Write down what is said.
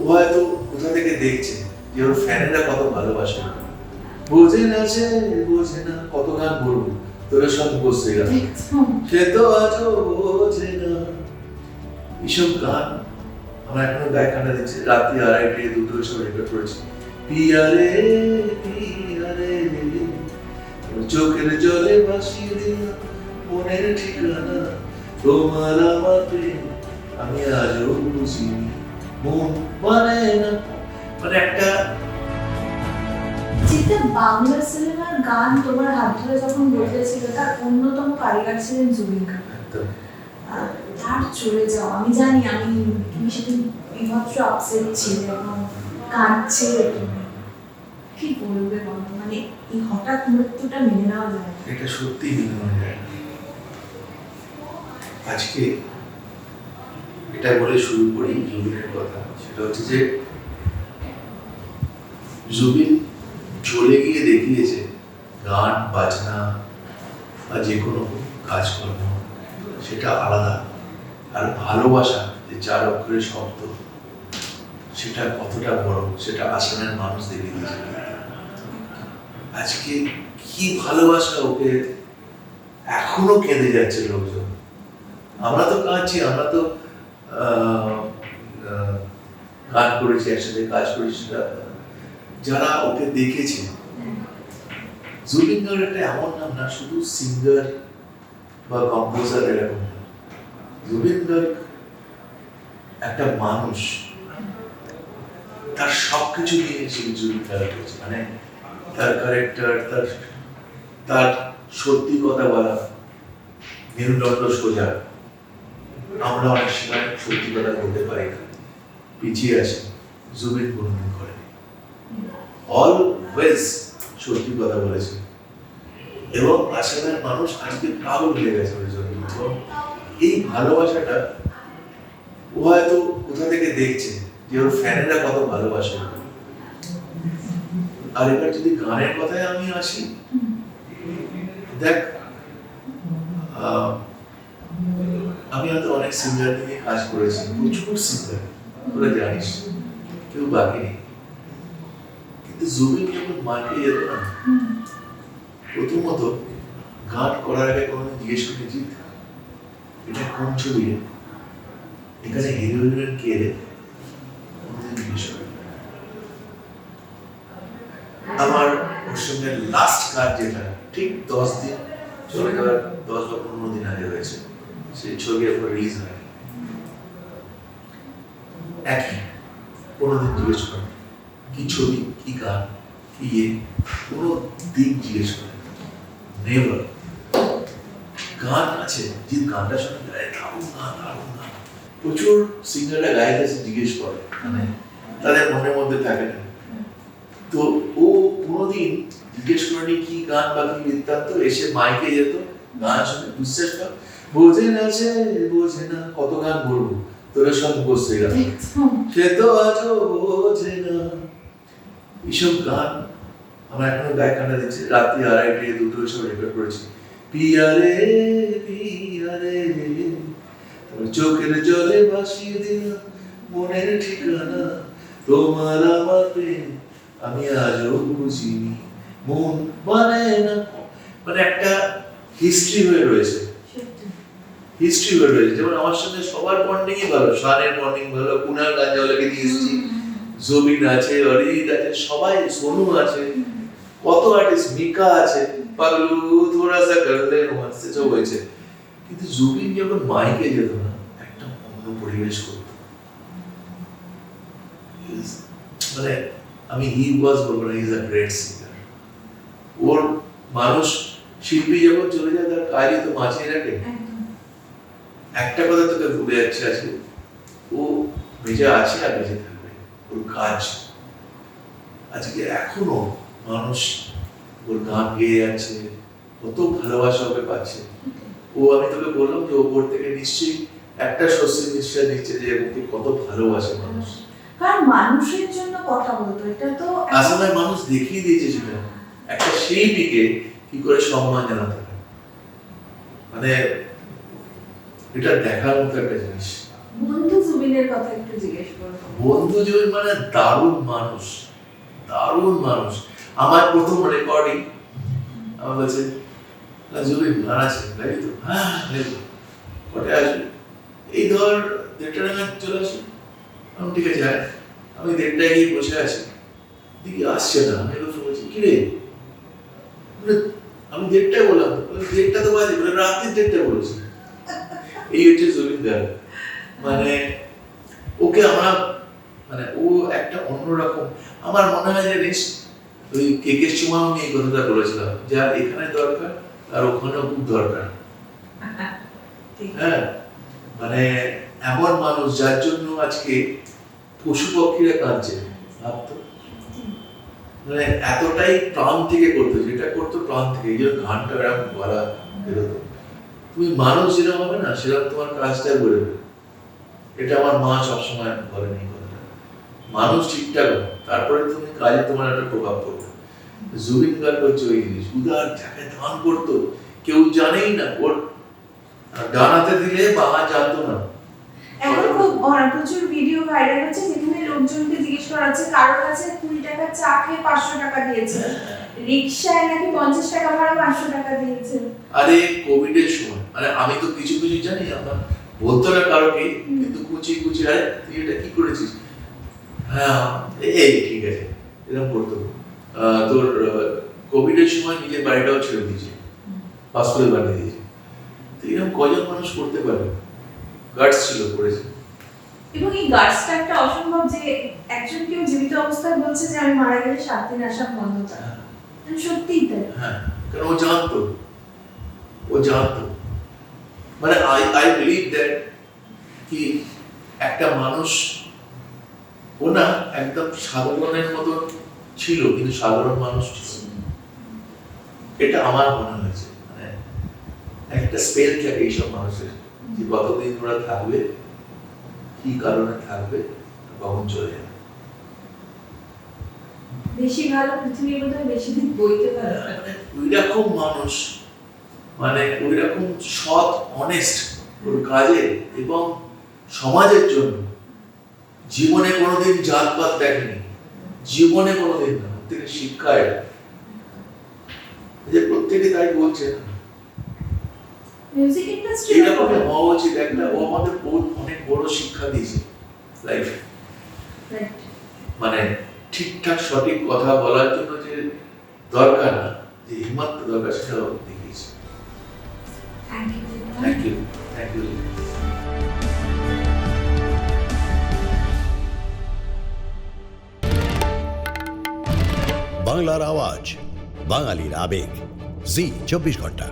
ও হয়তো কোথা থেকে দেখছে যে ওর ফ্যানেরা কত ভালোবাসে। বোঝে না সে বোঝে না কত গান বলব। তোরা সব বসে গেল সে তো আজও বোঝে না। এইসব গান আমার এখনও গায়ে কান্না দিচ্ছে। রাত্রি আড়াইটে দুটো সব রেকর্ড করেছি। পিয়ারে পিয়ারে চোখের জলে ভাসিয়ে দিলাম মনের ঠিকানা। তোমার আমার প্রেম আমি আজও বুঝিনি। মন একটা যেটা বাংলা সিনেমার গান তোমার হাত ধরে যখন বলতেছিল তার অন্যতম কারিগর ছিলেন জুবিন একদম। তার চলে যাও। আমি জানি আমি তুমি সেদিন বিভৎস আপসেট ছিলে এবং কাঁদছিলে তুমি। কি বলবে বলো? মানে এই হঠাৎ মৃত্যুটা মেনে নেওয়া যায় এটা সত্যি মেনে নেওয়া যায় আজকে এটা বলে শুরু করি জুবিনের কথা। সেটা হচ্ছে যে, জুবিন চলে গিয়ে দেখিয়েছে, গান, বাজনা বা যে কোনো কাজকর্ম, সেটা আলাদা। আর ভালোবাসা, যে চার অক্ষরের শব্দ, সেটা কতটা বড়, সেটা আসামের মানুষ দেখিয়ে দিয়েছে আজকে কি ভালোবাসা ওকে এখনও কেঁদে যাচ্ছে লোকজন? আমরা তো কাঁদছি, আমরা তো গান করেছি, একসাথে কাজ করেছি যারা ওকে দেখেছে জুবিন একটা এমন নাম না, শুধু সিঙ্গার বা কম্পোজার এরকম না। একটা মানুষ, তার সবকিছু নিয়ে সেই জুবিন মানে তার ক্যারেক্টার তার তার সত্যি কথা বলা, মেরুদণ্ড সোজা। আমরা অনেক সময় সত্যি কথা বলতে পারি না। পিছিয়ে আছি জুবিন কোনদিন করে। অলওয়েজ সত্যি কথা বলেছে। এবং আসামের মানুষ আজকে পাগল হয়ে গেছে ওর জন্য। এই ভালোবাসাটা ও হয়তো কোথা থেকে দেখছে যে ওর ফ্যানেরা কত ভালোবাসে। আর এবার যদি গানের কথায় আমি আসি, দেখ আমি হয়তো অনেক সিঙ্গার নিয়ে কাজ করেছি, প্রচুর সিঙ্গার তোরা জানিস, কেউ বাকি নেই। কিন্তু জুবিন যখন মাকে যেত না, প্রথমত গান করার আগে কোনোদিন জিজ্ঞেস করি জিৎ এটা কোন ছবি রে? এখানে হিরো হিরোইন কে রে? আমার ওর সঙ্গে লাস্ট কাজ যেটা, ঠিক দশ দিন, চলে যাওয়ার দশ বা পনেরো দিন আগে হয়েছে। সেই ছবি এখন রিলিজ হয়। জিজ্ঞেস করে, কি ছবি, কি গান, কি ইয়ে? কোনো জিজ্ঞেস করে, নেভার। গান আছে, যে গানটা শুনে আরে দারুণ গান দারুণ গান প্রচুর সিঙ্গাররা গাইতে এসে জিজ্ঞেস করে মানে তাদের মনের মধ্যে থাকে না। তো ও কোনোদিন জিজ্ঞেস করেনি কি গান বা কি বৃত্তান্ত, এসে মাইকে যেত, গান শুনে বিশ্বাস কর বোঝে না সে বোঝে না। কত গান বলব? তোরা সব সে তো আজও বোঝে না। এইসব গান আমার এখনও গায়ে কান্না দিচ্ছে। রাত্রি আড়াইটে দুটো রেকর্ড করেছি। পিয়ারে পিয়ারে। চোখের জলে ভাসিয়ে দিলাম মনের ঠিকানা। তোমার আমার প্রেম আমি আজও বুঝিনি। মন মানে না। মানে একটা হিস্ট্রি হয়ে রয়েছে। হিস্ট্রি হয়ে রয়েছে। যেমন আমার সঙ্গে সবার বন্ডিংই ভালো শানের বন্ডিং ভালো কুনাল গাঞ্জাওয়ালাকে নিয়ে এসেছি। জবিন আছে অরিজিৎ আছে সবাই সোনু আছে কত আর্টিস্ট মিকা আছে পাগলু থোড়া সা করলে রোমান্স সব হয়েছে কিন্তু জুবিন যখন মাইকে যেত না একটা অন্য পরিবেশ করতো। মানে আমি হি ওয়াজ বলব না ইজ আ গ্রেট সিঙ্গার ওর মানুষ শিল্পী যখন চলে যায় তার কাজই তো বাঁচিয়ে রাখে। একটা কথা তোকে ভুলে যাচ্ছে আজকে। ও বেঁচে আছে আর বেঁচে থাকবে। ওর কাজ। আজকে এখনও মানুষ ওর গান গেয়ে যাচ্ছে কত ভালোবাসা ওকে পাচ্ছে। ও আমি তোকে বললাম যে ওপর থেকে নিশ্চয়ই একটা স্বস্তির নিশ্চয় নিচ্ছে যে ওকে কত ভালোবাসে মানুষ। কারণ মানুষের জন্য কথা বলতো এটা তো একটা- আসামের মানুষ দেখিয়ে দিয়েছে সেটা। একটা শিল্পীকে কি করে সম্মান জানাতে হয়? মানে এটা দেখার মতো একটা জিনিস। বন্ধু জুবিনের কথা একটু জিজ্ঞেস করব বন্ধু জুবিন মানে দারুণ মানুষ। দারুণ মানুষ। আমার প্রথম রেকর্ডিং আমার কাছে "না, জুবিন আছে গাড়ি তো? হ্যাঁ গাড়ি কটে আসবে এই ধর দেড়টা নাগাদ চলে আসি। আমি ঠিক আছে হ্যাঁ আমি দেড়টায় গিয়ে বসে আছি। দেখি আসছে না। আমি এবার বলছি কি রে? আমি দেড়টায় বললাম। বলে, দেড়টা তো বাজে। রাত্রি দেড়টা বলেছি। এই হচ্ছে গান মানে ওকে আমরা মানে ও একটা অন্যরকম আমার মনে হয় জানিস ওই কেকের সময় আমি এই কথাটা বলেছিলাম এখানে দরকার ওখানেও খুব দরকার। হ্যাঁ মানে এমন মানুষ যার জন্য আজকে পশু পক্ষীরা কাঁদছে ভাবতো? মানে এতটাই প্রাণ থেকে করতো যেটা করতো প্রাণ থেকে এই জন্য গানটা এরকম বলা বেরোতো তুমি মানুষ যেরকম হবে না সেরকম তোমার কাজটা বেরোবে এটা আমার মা সবসময় বলেন কথাটা। মানুষ ঠিকঠাক তারপরে তুমি কাজে তোমার একটা প্রভাব পড়বে। জুবিন গার্গ হচ্ছে ওই জিনিস উদার যাকে দান করতো কেউ জানেই না ওর ডানাতে দিলে বাবা জানতো না। এখন খুব প্রচুর ভিডিও ভাইরাল হচ্ছে যেখানে লোকজনকে জিজ্ঞেস করা হচ্ছে কারোর কাছে কুড়ি টাকা চা খেয়ে পাঁচশো টাকা দিয়েছে। রিক্সায় নাকি পঞ্চাশ টাকা ভাড়া পাঁচশো টাকা দিয়েছে। আরে কোভিডের সময়। আরে আমি তো কিছু কিছু জানি আমার বলতো না কারোকে কিন্তু কুচি কুচি আরে তুই এটা কি করেছিস? হ্যাঁ এই ঠিক আছে এরকম করতো। তোর কোভিডের সময় নিজের বাড়িটাও ছেড়ে দিয়েছে হসপিটাল বানিয়ে দিয়েছে। তো এরকম কজন মানুষ করতে পারে? গার্ডস ছিল করেছে। এবং এই গার্ডসটা একটা অসম্ভব যে একজন কেউ জীবিত অবস্থায় বলছে যে আমি মারা গেলে সাত দিন আসা বন্ধ থাকে সত্যিই তাই। হ্যাঁ কারণ ও জানতো। ও জানতো। মানে আই আই বিলিভ দ্যাট কি একটা মানুষ ও না একদম সাধারণের মতো ছিল কিন্তু সাধারণ মানুষ ছিল। এটা আমার মনে হয়েছে। মানে একটা স্পেল থাকে এইসব মানুষের যে কতদিন ওরা থাকবে কি কারণে থাকবে কখন চলে যাবে। বেশি ভালো পৃথিবী বোধহয় বেশি দিন বইতে পারে ওইরকম মানুষ মানে ওই রকম সৎ অনেস্ট ওর কাজে এবং সমাজের জন্য জীবনে কোনোদিন জাতপাত দেখেনি জীবনে কোনোদিন না থেকে শিক্ষা এটা যে প্রত্যেকে তাই বলছে না। এইরকম হওয়া উচিত একটা ও আমাদের বহুত অনেক বড় শিক্ষা দিয়েছে লাইফ মানে ঠিকঠাক সঠিক কথা বলার জন্য যে দরকার না যে হিম্মত দরকার সেটা ইউ থ্যাংক ইউ বাংলার আওয়াজ বাঙালির আবেগ। জি চব্বিশ ঘণ্টা।